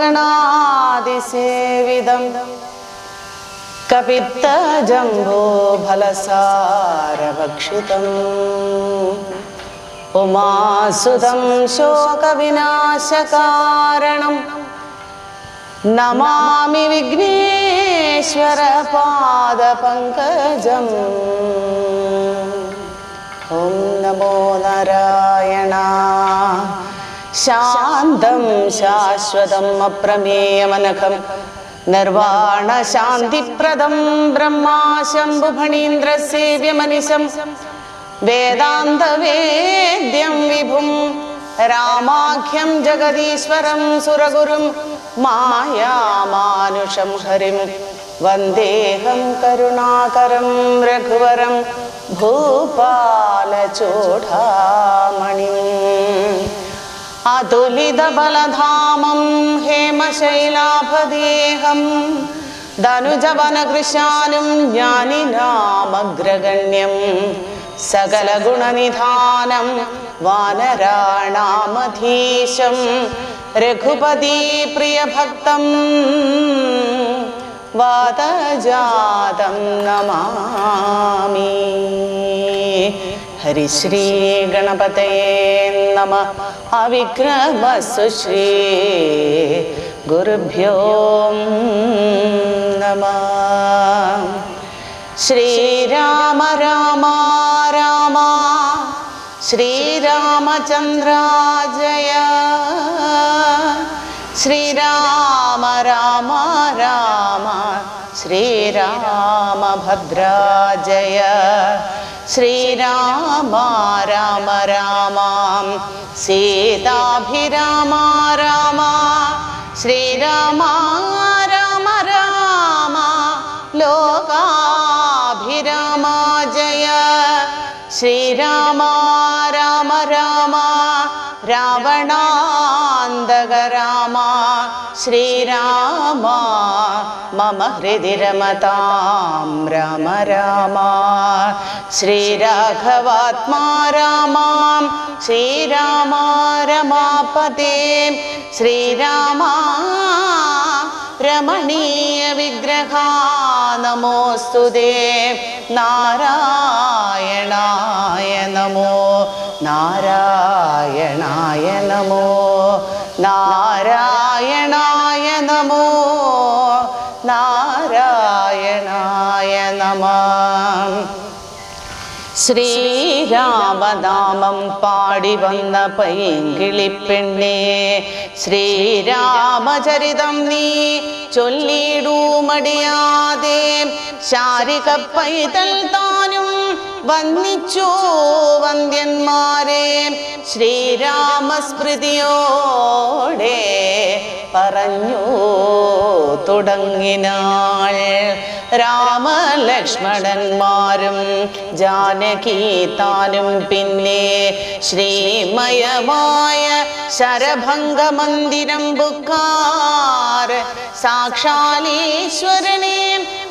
भूतगणादिसेविदं कपित्तजम्बोफलसारभक्षितम्। उमासुतं शोकविनाशकारणं नमामि विघ्नेश्वरपादपङ्कजम्। ॐ नमो नारायणा ശാന്തം ശാശ്വതം അപ്രമേയമനഖം നിർവാണശാന്തിപ്രദം ബ്രഹ്മാശംഭുഫണീന്ദ്രസേവ്യമനിശം വേദാന്തവേദ്യം വിഭും രാമാഖ്യം ജഗദീശ്വരം സുരഗുരും മായാമാനുഷം ഹരിം. വന്ദേഹം കരുണാകരം രഘുവരം ഭൂപാലചൂഢാമണി. अतुलितबलधामं हेमशैलाभदेहं धनुजवनकृशानुं ज्ञानिनामग्रगण्यं सकलगुणनिधानं वानराणामधीशं रघुपतिप्रियभक्तं वातजातं नमामि। ഹരിശ്രീ ഗണപതയേ നമ അവിക്രമസു ശ്രീ ഗുരുഭ്യോ നമ ശ്രീരാമ രാമ രാമ ശ്രീരാമചന്ദ്ര ജയ ശ്രീരാമ രാമ രാമ ശ്രീരാമഭദ്ര श्रीराम राम रामां सीताभिम राम श्रीराम राम राम लोकाभिरामा जय श्रीराम राम राम रावणान्दगरामा श्रीराम രാമ ശ്രീരാമ മമ ഹൃദി രമതാം രാമ രാമ ശ്രീരാഘവാത്മാ രാമാം ശ്രീരാമ രമാപതേ ശ്രീരാമ രമണീയ വിഗ്രഹ നമോസ്തു നാരായണായ നമോ നാരായണായ നമോ നാരായണായ നമ ശ്രീരാമനാമം പാടി വന്ന പൈങ്കിളിപ്പെണ്ണേ ശ്രീരാമചരിതം നീ ചൊല്ലിടൂമടിയാതെ ശാരിക പൈതൽ താനും വന്നിച്ചു വന്ദ്യന്മാരെ. ശ്രീരാമസ്മൃതിയോടെ പറഞ്ഞു തുടങ്ങിനാൾ. രാമലക്ഷ്മണന്മാരും ജാനകി താനും പിന്നെ ശ്രീമയമായ ശരഭംഗ മന്ദിരം ബുക്കാർ. സാക്ഷാലീശ്വരനെ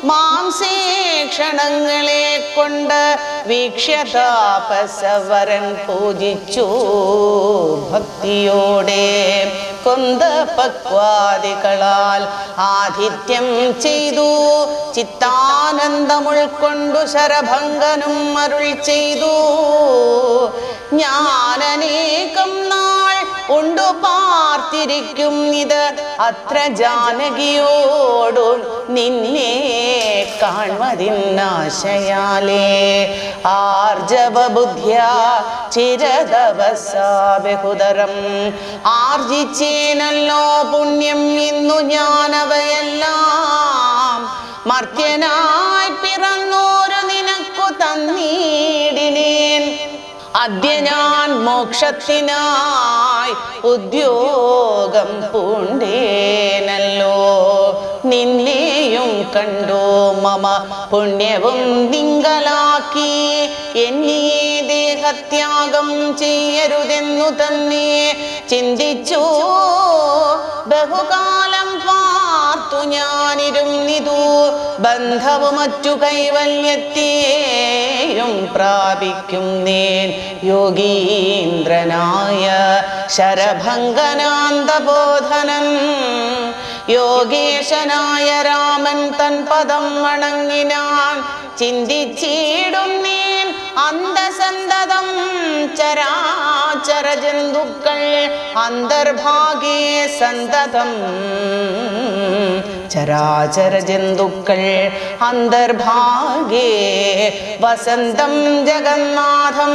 മാംസേ ക്ഷണങ്ങളെ കൊണ്ട് വീക്ഷ്യതാപസവരൻ പൂജിച്ചു. ഭക്തിയോടെ കൊന്ത പക്വാദികളാൽ ആതിഥ്യം ചെയ്തു. ചിത്താനന്ദമുൾക്കൊണ്ടു ശരഭംഗനും അരുൾ ചെയ്തു. ഞാനനേകം ഉണ്ടു പാർത്തിരിക്കും ഇത് അത്ര ജാനകിയോടു നിന്നെ കാൺമതിന്നാശയാലേ ആർജവ ബുദ്ധ്യ ചിരദവസാബഹുദരം ആർജിച്ചേനല്ലോ പുണ്യം ഇന്നു ഞാനവയെല്ലാം മർത്യനായി പിറന്നോരു അദ്യ ഞാൻ മോക്ഷത്തിനായി ഉദ്യോഗം പൂണ്ടേനല്ലോ. നിന്നെയും കണ്ടു മമ പുണ്യവും തിങ്കളാക്കി എന്നീ ദേഹത്യാഗം ചെയ്യരുതെന്നു തന്നെ ചിന്തിച്ചു. ബഹുകാലം ഞാനിരുന്നിതു. ബന്ധവും മറ്റു കൈവല്യത്തെയും പ്രാപിക്കും നേൻ യോഗീന്ദ്രനായ ശരഭംഗനാന്തബോധനൻ. യോഗേശനായ രാമൻ തൻ പദം വണങ്ങിനാൻ ചിന്തിച്ചിടുന്നേൻ അന്തസന്തതം ചരാചര ജന്തുക്കൾ അന്തർഭാഗേ സന്തതം. ചരാചര ജന്തുക്കൾ അന്തർഭാഗേ. വസന്തം ജഗന്നാഥം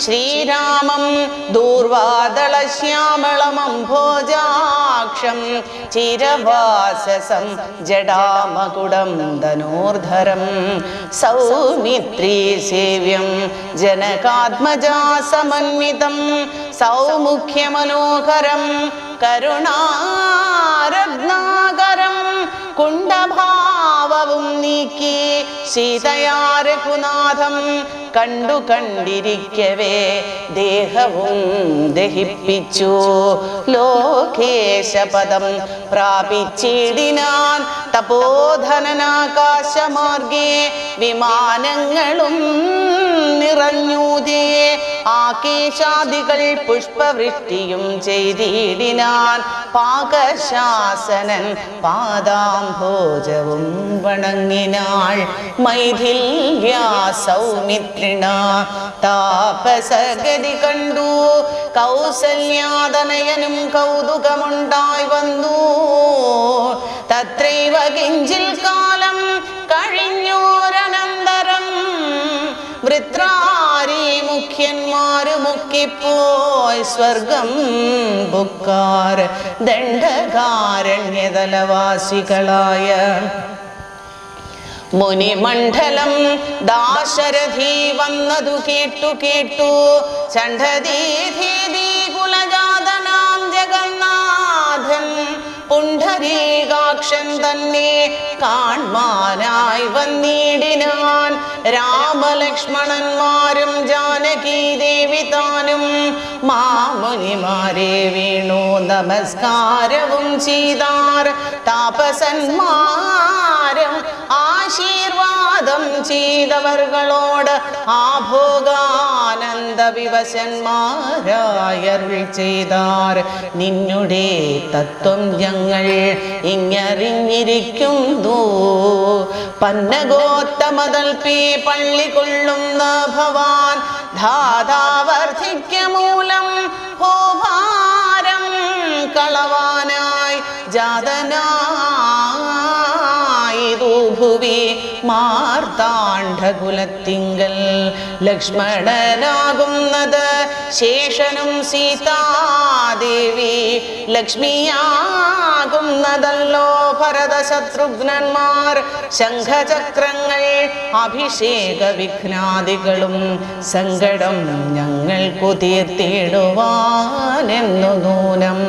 ശ്രീരാമം ദൂർവാദളശ്യാമളമംഭോജാക്ഷം ചിരവാസസം ജഡാമകുടം ധനോർധരം സൗമിത്രീ സേവ്യം ജനകാത്മജാ സമന്വിതം സൗമുഖ്യമനോഹരം കരുണാരത്നാകരം कुण्डभा കുണ്ടഭാവവും നീക്കി സീതയാരഘുനാഥം കണ്ടു കണ്ടിരിക്കവേ. ദേഹവും ദഹിപ്പിച്ചു. ലോകേശപദം പ്രാപിച്ചിടിനാൻ തപോധനനാകാശമാർഗേ വിമാനങ്ങളും നിറഞ്ഞൂതേ ആകേശാദികൾ പുഷ്പവൃഷ്ടിയും ചെയ്തിടിനാൻ പാകശാസനൻ പാദാംഭോജവും വണങ്ങിനാൾ മൈഥിൽ സൗമിത്രിണ താപസഗതി കണ്ടു. കൗസല്യാതനയനും കൗതുകമുണ്ടായി വന്നു. തത്രൈവ കിഞ്ചിൽ കാലം കഴിഞ്ഞോരനന്തരം വൃത്രാരി മുഖ്യന്മാര് മുക്കിപ്പോയി സ്വർഗം ബുക്കാർ ദണ്ഡകാരണ്യതലവാസികളായ മുനിമണ്ഡലം ദാശരഥി വന്നതു കേട്ടു കേട്ടു. ചണ്ഡദീധീതി കുലജാതനാം ജഗന്നാഥൻ പുണ്ഡരീകാക്ഷൻ തന്നെ കാൺമാനായി വന്നിടിനാൻ. രാമലക്ഷ്മണന്മാരും ജാനകി ദേവി താനും മാമുനിമാരെ വീണു നമസ്കാരവും ചെയ്താർ. താപസന്മാരും ആശീർവാദം ചെയ്തവർകളോട് ആഭോഗാനന്ദ വിവശന്മാരായരുൾ ചെയ്താർ. നിന്നുടെ തത്വം ഞങ്ങൾ ഇങ്ങറിഞ്ഞിരിക്കുന്നു. പന്നഗോത്തമതൽപ്പി പള്ളി കൊള്ളുന്ന ഭവാൻ ധാതാവർദ്ധിക്ക മൂലം ഹോഭാരം കളവാനായി ജാതനായി ഭുവി മാർത്താണ്ഡകുലത്തിങ്കൽ. ലക്ഷ്മണനാകുന്നത്. ശേഷനും സീതാദേവി ലക്ഷ്മിയാകുന്നതല്ലോ ഭരതശത്രുഘ്നന്മാർ. ശംഖചക്രങ്ങൾ അഭിഷേക വിഘ്നാദികളും സങ്കടം ഞങ്ങൾക്കു തീർത്തിടുവാനെന്നു നൂനം.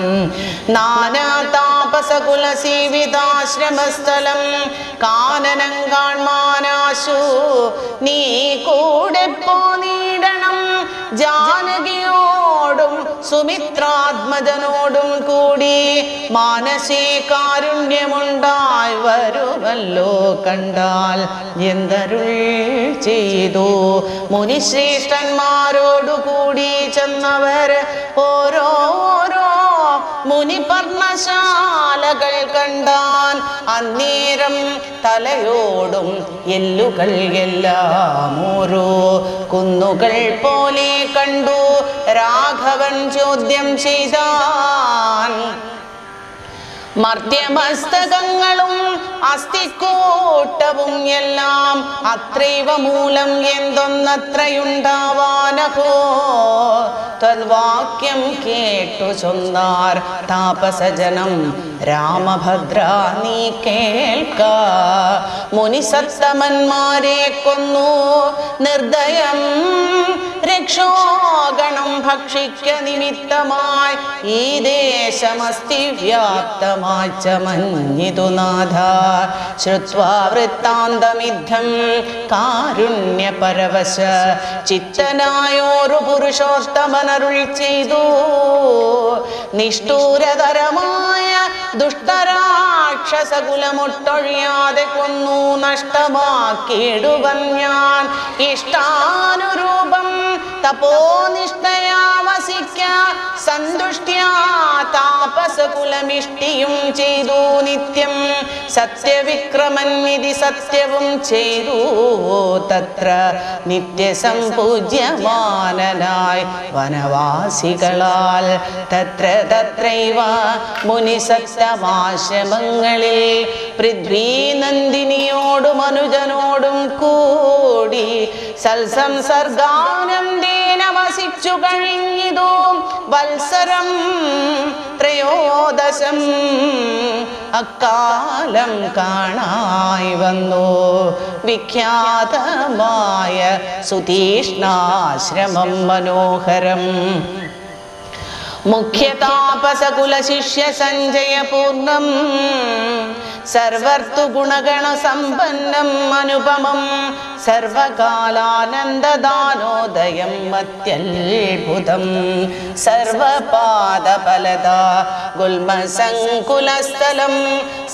നാനാ താപസകുല സേവിതാശ്രമസ്ഥലം കാനനം കാൺമാനാശു നീ കൂടെ പോനീടണം ജാനകിയോടും സുമിത്രാത്മജനോടും കൂടി മാനസേ കാരുണ്യമുണ്ടായി വരുമല്ലോ കണ്ടാൽ. എന്തരുൾ ചെയ്തു? മുനിശ്രേഷ്ഠന്മാരോടു കൂടി ചെന്നവർ ഓരോരോ മുനിപർണശാലകൾ കണ്ടാൻ അന്നേരം തലയോടും എല്ലുകൾ എല്ലാം ഓരോ കുന്നുകൾ പോലെ കണ്ടു രാഘവൻ ചോദ്യം ചെയ്താൻ മർദ്യമസ്തകങ്ങളും അസ്ഥിക്കൂട്ടവും എല്ലാം അത്രൈവ മൂലം എന്തൊന്നത്രയുണ്ടാവാനഹോ? തദ്വാക്യം കേട്ടു ചൊന്നാർ താപസജനം. രാമഭദ്ര നീ കേൾക്ക. മുനിസത്തമന്മാരെ കൊന്നു. നിർദ്ദയം രക്ഷോഗണം ഭക്ഷിക്ക നിമിത്തമായി. ഈ ദേശമസ്തി വ്യാപ്തമായി ച മഞ്ഞിതു നാഥ. ശ്രുത്വാ വൃത്താന്തമിദ്ധം കാരുണ്യപരവശ. ചിത്തനായോരു പുരുഷോത്തമനരുൾ ചെയ്തു. നിഷ്ഠൂരതരമായ ദുഷ്ടരാക്ഷസകുലമൊട്ടൊഴിയാതെ കൊന്നു നഷ്ടമാക്കിയിടുവൻ ഞാൻ. ഇഷ്ടാനുരൂപം തപോനിഷ്ഠയാ വസിക്ക സന്തുഷ്ട്യാ താപസകുലമിഷ്ടിയും ചെയ്തു നിത്യം. സത്യവിക്രമൻ വിധി സത്യവും ചെയ്തു തത്ര നിത്യസംപൂജ്യമാനനായി വനവാസികളാൽ. തത്ര തത്രൈവ മുനിസത്തമാശ്രമങ്ങളിൽ പൃഥ്വീനന്ദിനിയോടും മനുജനോടും കൂടി സൽസംസർഗാനം ദീനവസിച്ചു കഴിഞ്ഞിതു. വത്സരം ത്രയോദശം അക്കാലം കാണായി വന്നു. വിഖ്യാതമായ സുതീഷ്ണാശ്രമം മനോഹരം. मुख्यतापसकुलशिष्यसञ्जयपूर्णम् सर्वर्तुगुणगणसम्पन्नम् अनुपमम् सर्वकालानन्ददानोदयं मत्यल्भुतम् सर्वपादफलदा गुल्मसङ्कुलस्थलं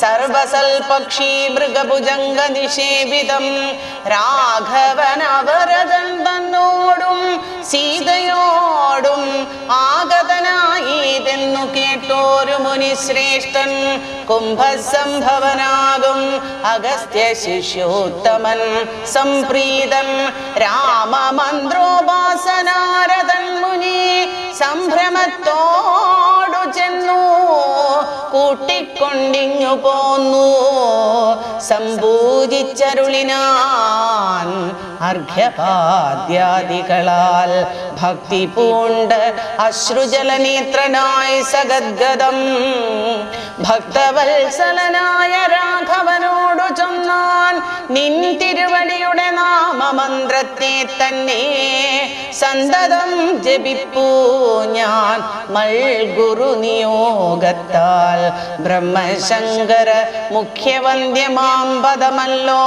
सर्वसल्पक्षी मृगभुजङ्गनिषेवितं राघवनवरदण्डनोडुं सीतयोडुम् आगत ആഗതനായിതെന്നു കേട്ടോരു മുനിശ്രേഷ്ഠൻ കുംഭസംഭവനാകും അഗസ്ത്യ ശിഷ്യോത്തമൻ. സംപ്രീതൻ രാമമന്ത്രോപാസനാരദൻ മുനി സംഭ്രമത്തോടു ചെന്നു കൂട്ടിക്കൊണ്ടിങ്ങു പോന്നു. സംഭൂജിച്ചരുളിനാൻ അർഘ്യപാദ്യാദികളാൽ ഭക്തി പൂണ്ട് അശ്രുജലനേത്രനായി സഗദ്ഗതം. ഭക്തവത്സലനായ രാഘവനോടു ചൊന്നാൻ നിൻ തിരുവടിയുടെ നാമമന്ത്രത്തെ തന്നെ സന്തതം ജപിപ്പൂ ഞാൻ മൽഗുരു നിയോഗത്താൽ. ബ്രഹ്മശങ്കര മുഖ്യവന്ദ്യമാം പദമല്ലോ.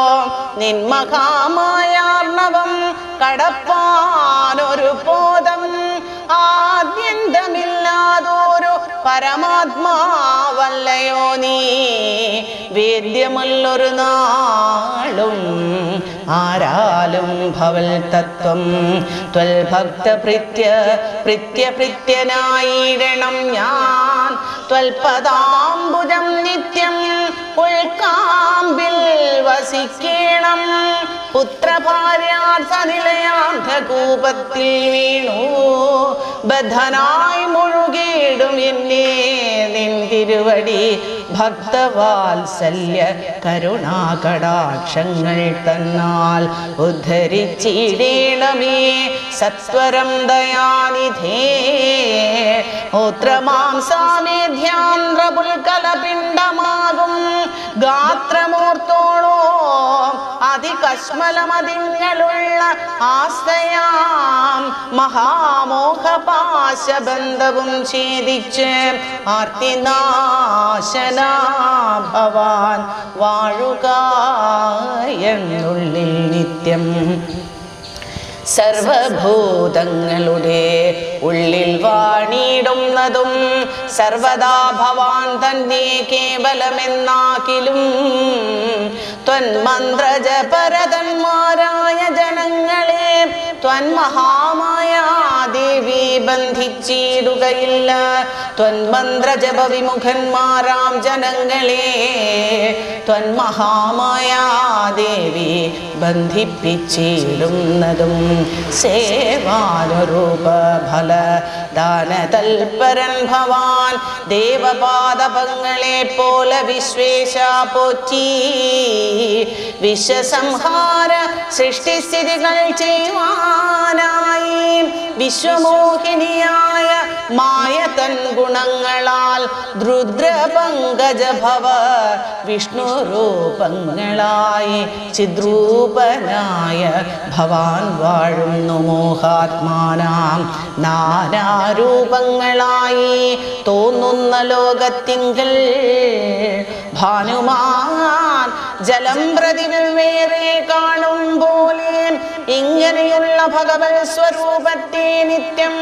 നിന്മഹാമായാർണവം കടപ്പാനൊരു പോദം ആദ്യന്തമില്ലാതൊരു പരമാത്മാവല്ലയോ നീ? വേദ്യമല്ലൊരു നാളും ആരാലും ഭവൽ തത്വം ത്വൽഭക്ത പ്രിത്യ ഭൃത്യ ഭൃത്യനായിടണം ഞാൻ. ത്വൽപദാംബുജം നിത്യം ഉൾക്കാമ്പിൽ വസിക്കണം. പുത്രഭാര്യാർത്ഥനിലയാർത്ഥകൂപത്തിൽ വീണു. ബദ്ധനായി മുഴുകിയിടും എന്നെ നിൻ തിരുവടി. ഭക്തവാത്സല്യ കരുണാകടാക്ഷങ്ങൾ തന്നാൽ ഉദ്ധരിച്ചിടേണമേ. സത്വരം ദയാനിധേ. ഓത്രമാംസാമേധ്യാന്ത്രപുൽക്കലപിണ്ഡമാകും ഗാത്രമൂർത്തോളോ അതികശ്മലമതിങ്ങളുള്ള ആസ്തയാം മഹാമോഹപാശബന്ധവും ഛേദിച്ച് ആർത്തിനാശനാഭവാൻ വാഴുക എന്നുള്ളിൽ നിത്യം. സർവഭൂതങ്ങളുടെ ഉള്ളിൽ വാണിടുന്നതും സർവദാ ഭവാൻ തന്നെ കേവലമെന്നാക്കിലും ത്വന്മന്ത്രജപരതന്മാരായ ജനങ്ങളെ ത്വൻ മഹാമായ ദേവി ബന്ധിച്ചിടുകയില്ല. ത്വന്മന്ത്രജപ വിമുഖന്മാരാം ജനങ്ങളെ ത്വൻ മഹാമായ ദേവി ബന്ധിപ്പിച്ചിടുന്നതും സേവാനുരൂപ ഫല ദാനതൽപരൻ ഭവാൻ ദേവപാദപങ്ങളെ പോലെ വിശ്വേശ പോറ്റി. വിശ്വസംഹാര സൃഷ്ടിസ്ഥിതികൾ ചെയ്യുവാനായി വിശ്വമോഹിനിയായ മായ തൻ ഗുണങ്ങളാൽ ദ്രുദ്രപങ്കജഭവ വിഷ്ണു രൂപങ്ങളായി ചിദ്രൂപനായ ഭവാൻ വാഴുന്നു മോഹാത്മാനാം. നാനാരൂപങ്ങളായി തോന്നുന്ന ലോകത്തിങ്കൽ ഭാനുമാൻ ജലം പ്രതിവേറെ കാണും പോലെ ഇങ്ങനെയുള്ള ഭഗവത് സ്വരൂപത്തെ നിത്യം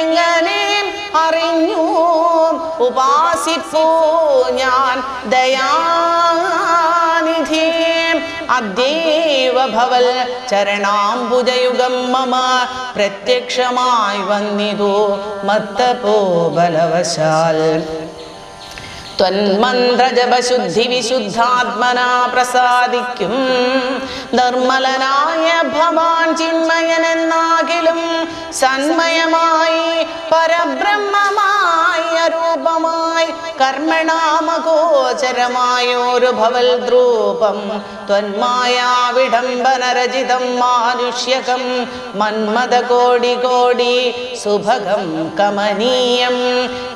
എങ്ങനെ അറിഞ്ഞു? ഉപാസിപ്പോ ഞാൻ ദയാനിധി അദ്യേവ ഭവൽ ചരണാംബുജയുഗം മമ പ്രത്യക്ഷമായി വന്നിതു മത്തപോ ബലവശാൽ ത്വന്മന്ത്രജപശുദ്ധി വിശുദ്ധാത്മനാ പ്രസാദിക്കും. നിർമ്മലനായ ഭവാൻ ചിന്മയനെന്നാകിലും സന്മയമായി പരബ്രഹ്മമായി അരൂപമായി കർമ്മണാമഗോചരമായൊരു ഭവൽ ദ്രൂപം. ത്വന്മായാ വിഡംബനരചിതം മാനുഷ്യകം മന്മത കോടി കോടി സുഭഗം കമനീയം.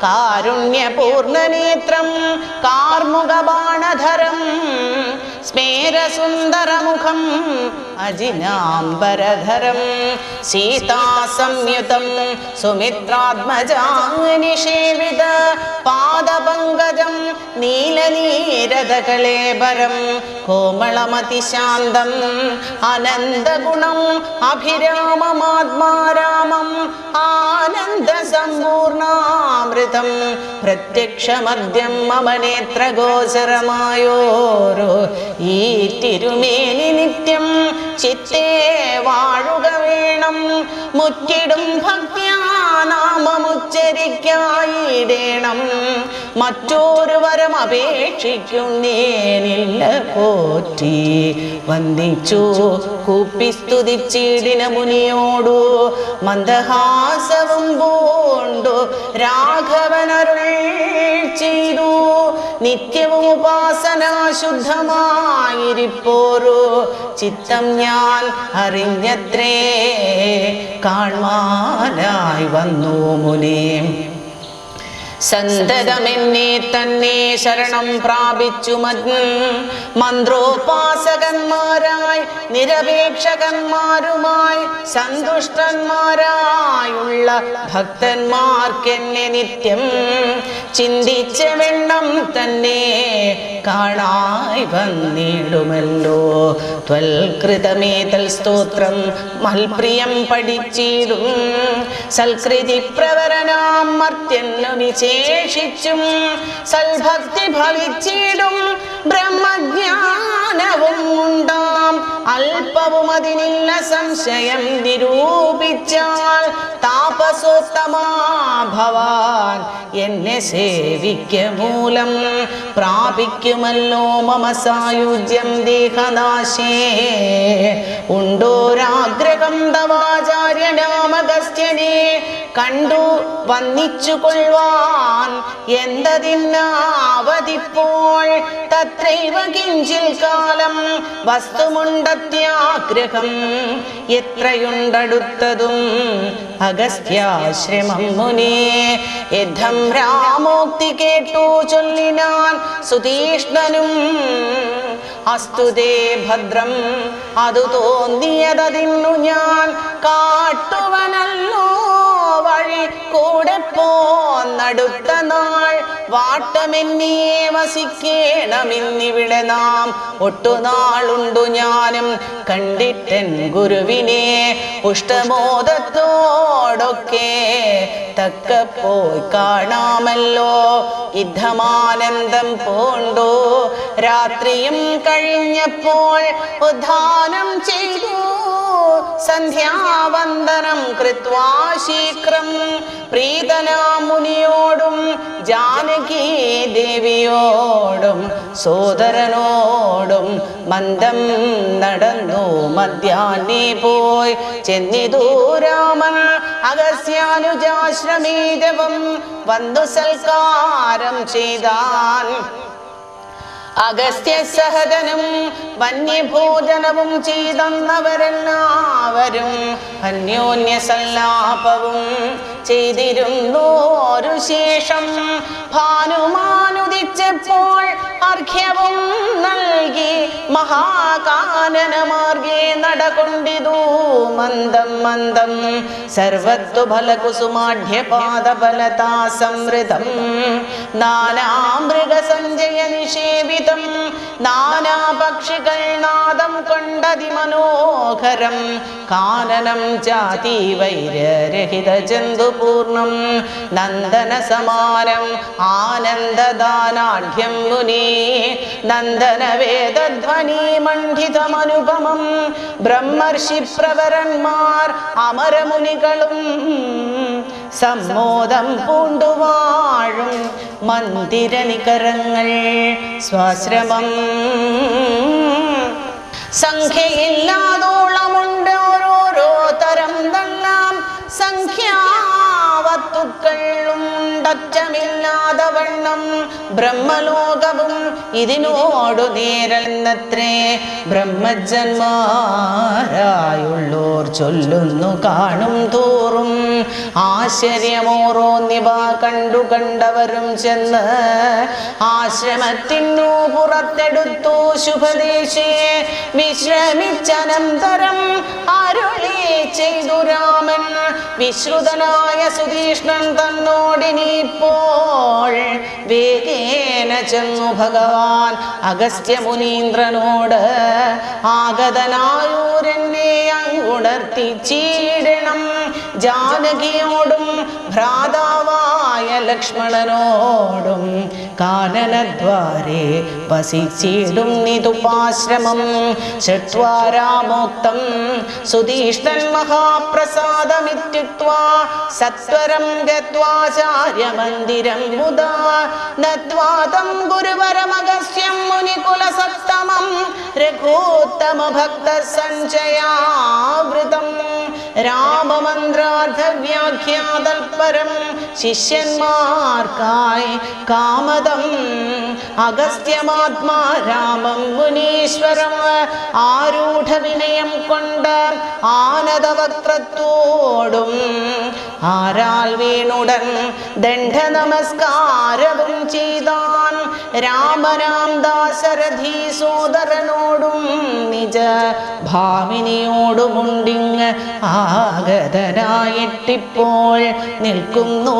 കാരുണ്യപൂർണനേത്രം കാർമുകബാണധരം സ്മേരസുന്ദരമുഖം അജിനാംബരധരം. സീതാസംയുതം സുമിത്രാത്മജാനിഷേവിത പാദപങ്കജം നീലനീരതകളേബരം കോമളമതിശാന്തം അനന്തഗുണം അഭിരാമമാത്മാരാമം ആനന്ദസമ്പൂർണാമൃതം പ്രത്യക്ഷമദ്യം മമ നേത്രഗോചരമായോരോ ഈ തിരുമേനി നിത്യം ചിത്തേ വാഴുക വേണം മുറ്റിടും ഭക്ത്യാ നാമമുച്ചരിക്കായിടേണം മറ്റൊരു വരം അപേക്ഷിക്കുന്നേനില്ല പോറ്റി. വന്ദിച്ചു കൂപ്പി സ്തുതിച്ചിടിന മുനിയോടു. മന്ദഹാസവും പൂണ്ടു. രാഘവനൊരു നിത്യവും ഉപാസന ശുദ്ധമായിരിപ്പോരു ചിത്തം ഞാൻ അറിഞ്ഞത്രേ. കാൺമാനായി വന്നു മുനി. സന്തതമെന്നെ തന്നെ ശരണം പ്രാപിച്ചു മന്ത്രോപാസകന്മാരായി നിരപേക്ഷകന്മാരുമായി സന്തുഷ്ടന്മാരായുള്ള ഭക്തന്മാർക്കെന്നെ നിത്യം ചിന്തിച്ച വെണ്ണം തന്നെ കാണായി വന്നിടുമല്ലോ. ത്വൽകൃതമേതൽ സ്തോത്രം മൽപ്രിയം പഠിച്ചിടും. സൽകൃതി പ്രവരനാം മർത്യന്നു വിശേഷിച്ചും സൽഭക്തി ഭവിച്ചിടും ബ്രഹ്മജ്ഞാനവും ഉണ്ടാം. അല്പവും അതിനില്ല സംശയം നിരൂപിച്ചാൽ താപസോത്തമാ ഭവാൻ എന്നെ സേവിക്ക മൂലം. പ്രാപിക്കുമല്ലോ മമ സായുജ്യം ദേഹനാശേ. ഉണ്ടോരാഗ്രഹം തവാചാര്യനാമഗസ്ത്യനെ കണ്ടു വന്നിച്ചു കൊള്ളുവാൻ എന്തതിന്നാവതിപ്പോൾ തത്രൈവ കിഞ്ചിൽ കാലം വസ്തുമുണ്ടത്യാഗ്രഹം എത്രയുണ്ടടുത്തതും അഗസ്ത്യാശ്രമം മുനേ. യുദ്ധം രാമോക്തി കേട്ടു ചൊല്ലിനാൻ സുതീഷ്ണനും അസ്തുതേ ഭദ്രം. അതു തോന്നിയതതിന്നു ഞാൻ കാട്ടുവനല്ലോ. വഴി കൂടെ പോന്നടുത്ത നാൾ വാട്ടമെന്നിയെ വസിക്കേണമിന്നിവിടെ നാം. ഒട്ടുനാളുണ്ടു ഞാനും കണ്ടിട്ടൻ ഗുരുവിനെ. പുഷ്ടമോദത്തോടൊക്കെ തക്ക പോയി കാണാമല്ലോ. യുദ്ധമാനന്ദം പോണ്ടു. രാത്രിയും കഴിഞ്ഞപ്പോൾ ഉദ്ധാനം ചെയ്തു. സന്ധ്യാവന്ദനം കൃത്വാ ശീഘ്രം. പ്രീതനാമുനിയോടും ജാനകി ദേവിയോടും സോദരനോടും മന്ദം നടന്നു. മധ്യാഹ്നേ പോയി ചെന്നിതു രാമൻ അഗസ്യാനുജാശ്രമീരവം വന്നു സൽക്കാരം ചെയ്താൻ. അഗസ്ത്യ സഹദനം വന്യഭോജനവും ചെയ്തന്നവരെല്ലാവരും അന്യോന്യ സല്ലാപവും ചെയ്തിരുന്നു ഒരു ശേഷം ഭാനുമാനുദിച്ചപ്പോൾ അർഘ്യവും നൽകി മഹാകാനനമാർഗേ നടകൊണ്ടിതു. മന്ദം മന്ദം. സർവത്തു ഫലകുസുമാഢ്യപാദഫലതാ സംവൃതം നാനാമൃഗസഞ്ജയ നിഷേവിതം നാനാപക്ഷികൾ നാദം കൊണ്ടതിമനോഹരം. കാനനം ജാതി വൈരരഹിത ജന്തുപൂർണം നന്ദന സമാനം ആനന്ദദാനാഢ്യം മുനി നന്ദന വേദധ്വനി മണ്ഡിതമനുപമം ബ്രഹ്മർഷി പ്രവരന്മാർ അമരമുനികളും സമ്മോദം പൂണ്ടുവാഴും മന്ദിരനികരങ്ങൾ സ്വാശ്രമം. സംഖ്യയില്ലാതോളമുണ്ട് ഓരോരോ തരം തള്ളാം സംഖ്യാവത്തുക്കൾ ഉണ്ടറ്റമില്ലാതെ വണ്ണം ബ്രഹ്മലോകവും ഇതിനോടു നേരെന്നത്രേ ബ്രഹ്മജന്മാരായുള്ളോർ ചൊല്ലുന്നു കാണും തോറും. ആശ്ചര്യമോറോ നിവ കണ്ടു കണ്ടവരും ചെന്ന് ആശ്രമത്തിനു പുറത്തെടുത്തു ശുഭദേശേ. വിശ്രമിച്ചനന്തരം അരുളി ചെയ്തു രാമൻ. വിശ്രുതനായ സുതീഷ്ണൻ വേഗേന ചെന്നു ഭഗവാൻ അഗസ്ത്യ മുനീന്ദ്രനോട് ആഗതനായൂരെന്നെ അങ്ങുണർത്തിച്ചീടണം ജാനകിയോടും ഭ്രാതാവായ ലക്ഷ്മണനോടും കാനനദ്വാരേ വസിച്ചിടും നിതുപാശ്രമം. ചട്വാരാമോക്തം സുധീഷ്ണൻ മഹാപ്രസാദമിത്യുക്വാ സത്വരം ഗത്വാചാര്യമന്ദിരം മുദാ. നദ്വാതം ഗുരുവരമഗസ്യം മുനികുലസത്തമം. രഘോത്തമ ഭക്ത സഞ്ജയാവൃതം രാമമന്ത്രാർത്ഥവ്യാഖ്യാതൽപരം ശിഷ്യന്മാർക്കായി കാമദം അഗസ്ത്യമാത്മാ രാമം മുനീശ്വരം ആരൂഢ വിനയം കൊണ്ട് ആനദവക്ത്രത്തോടും ആരാൽ വീണുടൻ ദണ്ഡ നമസ്കാരവും ചെയ്താൻ രാമരാം ദാശരഥി സോദരനോടും നിജ ഭാമിനിയോടുമുണ്ടിങ് ആഗതനായിട്ടിപ്പോൾ നിൽക്കുന്നു.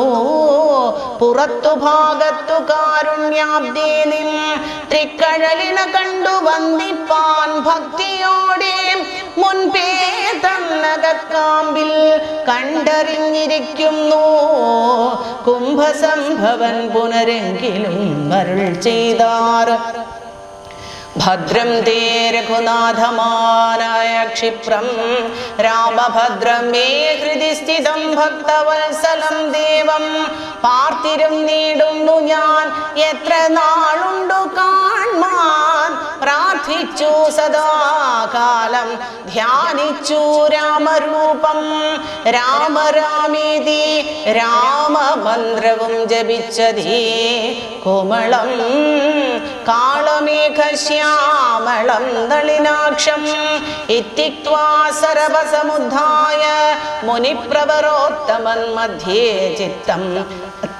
പുറത്തു ഭാഗത്തു കാരുണ്യാബ്ദേ നിൻ തൃക്കഴലിന കണ്ടു വന്നിപ്പാൻ ഭക്തിയോടെ മുൻപേ കണ്ടറിഞ്ഞിരിക്കുന്നു. കുംഭസംഭവൻ പുനരെങ്കിലും അരുൾ ചെയ്താർ. ഭദ്രം തേ രഘുനാഥമാനായ ക്ഷിപ്രം. രാമഭദ്രം മേ ഹൃദി സ്ഥിതം ഭക്തവത്സലം ദേവം. പാർത്തിരും നേടുന്നു ഞാൻ. എത്ര നാളുണ്ടു കാൺമാൻ? പ്രാർത്ഥിച്ചു സദാകാലം. ധ്യാനിച്ചു രാമരൂപം. രാമരാമേതി. രാമമന്ത്രവും ജപിച്ചതേ കോമളം. കാളമേഘശ്യാമളം നളിനാക്ഷം ഇത്തിക്വാ സരവസമുദ്ധായ മുനിപ്രവരോത്തമൻ മധ്യേ ചിത്തം.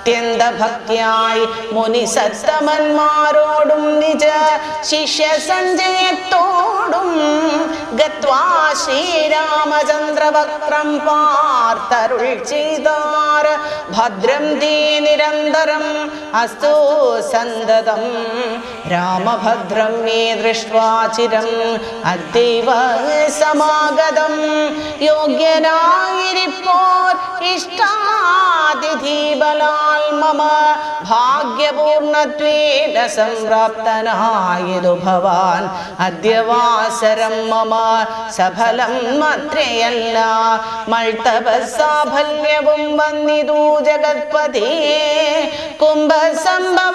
അത്യന്ത ഭക്തിയായി മുനി സത്തമന്മാരോടും നിജ ശിഷ്യ സഞ്ജയത്തോടും ഗത്വാ ശ്രീരാമചന്ദ്രവക്രം പാർത്തരുൾ ചെയ്താർ. ഭദ്രം തീ നിരന്തരം അസ്തു സന്തതം. രാമഭദ്രം മേ ദൃഷ്ട്വാ ചിരം അദ്യൈവ സമാഗതം. യോഗ്യനായിരിപ്പോർ ഇഷ്ടാതിഥി ബലാൽ മമ ഭാഗ്യപൂർണത്വേന സംപ്രാപ്തനായതു ഭവാൻ. അദ്യവാസരം മമ സഫലം മാത്രയല്ല മൾത്തപസാഫല്യവും വന്നിതു ജഗത്പതി. കുംഭസംഭവൻ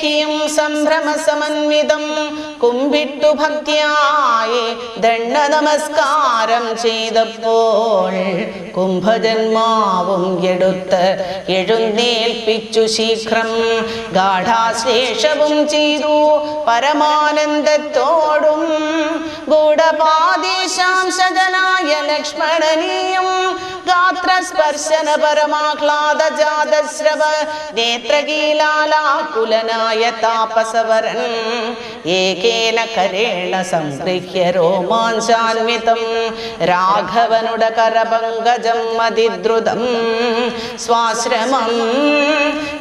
വൈദേഹിയും സംഭ്രമസമന്വിതം. കുമ്പിട്ടു ഭക്തിയായി ദണ്ഡ നമസ്കാരം ചെയ്തപ്പോൾ കുംഭജന്മാവും എടുത്ത് എഴുന്നേൽപ്പിച്ചു ശീഘ്രം. ഗാഠാശ്ലേഷവും ചെയ്തു പരമാനന്ദത്തോടും. ഗൂഢപാദേശാംശജനായ ലക്ഷ്മണനീയം പരമാഹ്ലാദ ജാതശ്രവ നേത്രകീലാലാകുലനായ താപസവരൻ ഏകേന കരേണ സംഗൃഹ്യ രോമാഞ്ചാൻവിതം രാഘവനുട കരപങ്കജം മതിദ്രുതം സ്വാശ്രമം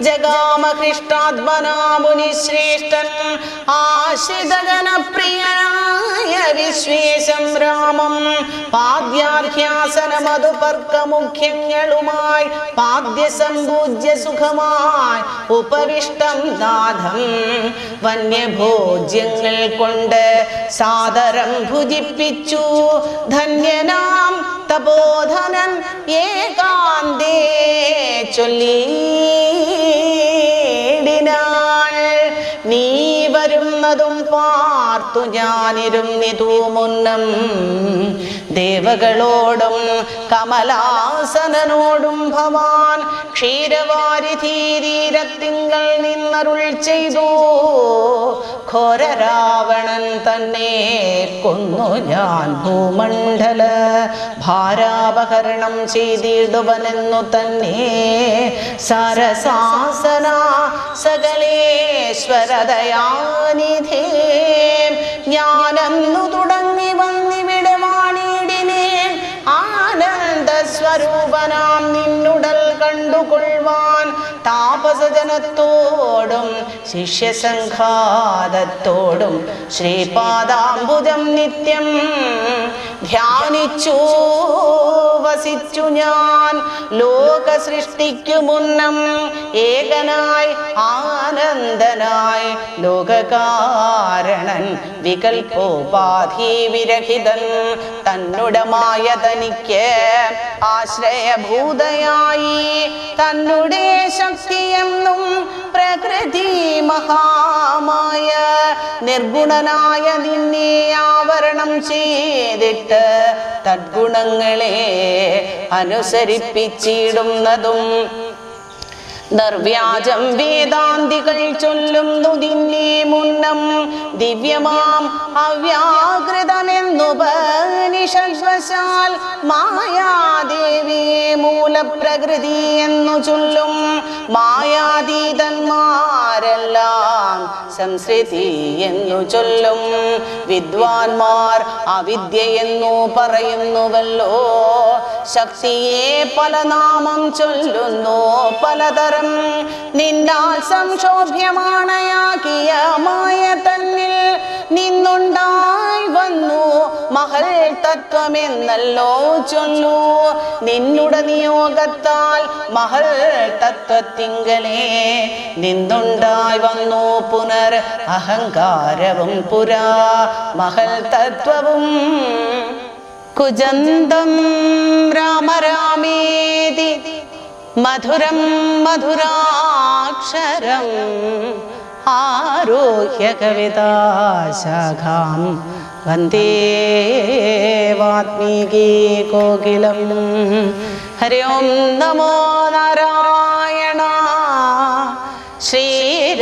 ജഗാമഹൃഷ്ടാത്മനാ മുനിശ്രേഷ്ഠൻ ആശ്രിതഗണ പ്രിയനായ വിശ്വേശം രാമം പാദ്യാർഹ്യാസന മധുപർക്കമുഖ്യങ്ങളുമായി പാദ്യസമ്പൂജ്യ സുഖമായി ഉപവിഷ്ടം നാഥം വന്യഭോജ്യങ്ങൾ കൊണ്ട് സാദരം ഭുജിപ്പിച്ചു. ധന്യനാം തപോധനൻ ഏകാന്തേ വരുന്നതും പാർത്തു ഞാനിരുന്നിതു മുന്നം ദേവകളോടും കമലാസനോടും ഭവാൻ ക്ഷീരവാരിധീരീരത്തിങ്കൾ നിന്നരുൾ ചെയ്തു. ഘോരരാവണൻ തന്നെ കൊന്നു ഞാൻ ഭൂമണ്ഡല ഭാരാപകരണം ചെയ്തിടുവനെന്നു തന്നെ. സരസാസന സകലേശ്വരദയാനിധേ ഞാനെന്നു തുടങ്ങി താപസജനത്തോടും ശിഷ്യസംഘാതത്തോടും ശ്രീപാദാംബുജം നിത്യം ധ്യാനിച്ചു വസിച്ചു ഞാൻ. ലോക സൃഷ്ടിക്കു മുന്നം ഏകനായി ആനന്ദനായി ലോകകാരണൻ വികൽപ്പോപാധി വിരഹിതൻ. തന്നുടമായ തനിക്ക് ആശ്രയഭൂതയായി. തന്നുടെ ശക്തിയെന്നും പ്രകൃതി മഹാമായ നിർഗുണനായ നിന്നെ ആവരണം ചെയ്തിട്ട് തദ്ഗുണങ്ങളെ അനുസരിപ്പിച്ചിടുന്നതും നിർവ്യാജം വേദാന്തികൾ ചൊല്ലുന്നു നിന്നെ മുന്നം ദിവ്യമാം അവ്യാകൃതമെന്നുപനിഷദ്വശാൽ മായാദേവിയെ മൂലപ്രകൃതി എന്നു ചൊല്ലും മായാതീതന്മാരെല്ലാം സംസ്കൃതി എന്നു ചൊല്ലും വിദ്വാൻമാർ അവിദ്യ എന്നു പറയുന്നുവല്ലോ. ശക്തിയെ പല നാമം ചൊല്ലുന്നു പലതരം നിന്നാൽ സംശോഭ്യമാണയാകിയ മായ തന്നിൽ നിന്നുണ്ടായി വന്നു. മഹൽ തത്വമെന്നല്ലോ ചൊല്ലു. നിന്നുടെ നിയോഗത്താൽ മഹൽ തത്വത്തിങ്കലേ നിന്നുണ്ടായി വന്നു പുനർ അഹങ്കാരവും പുരാ. മഹൽ തത്വവും കുജന്തം രാമരാമേതി. മധുരം മധുരാക്ഷരം ആരോഹ്യ കവിതാശാഖാം വന്ദേ വാത്മീകി കോകിലം. ഹരി ഓം നമോ നാരായണ. ശ്രീരാമചന്ദ്രായ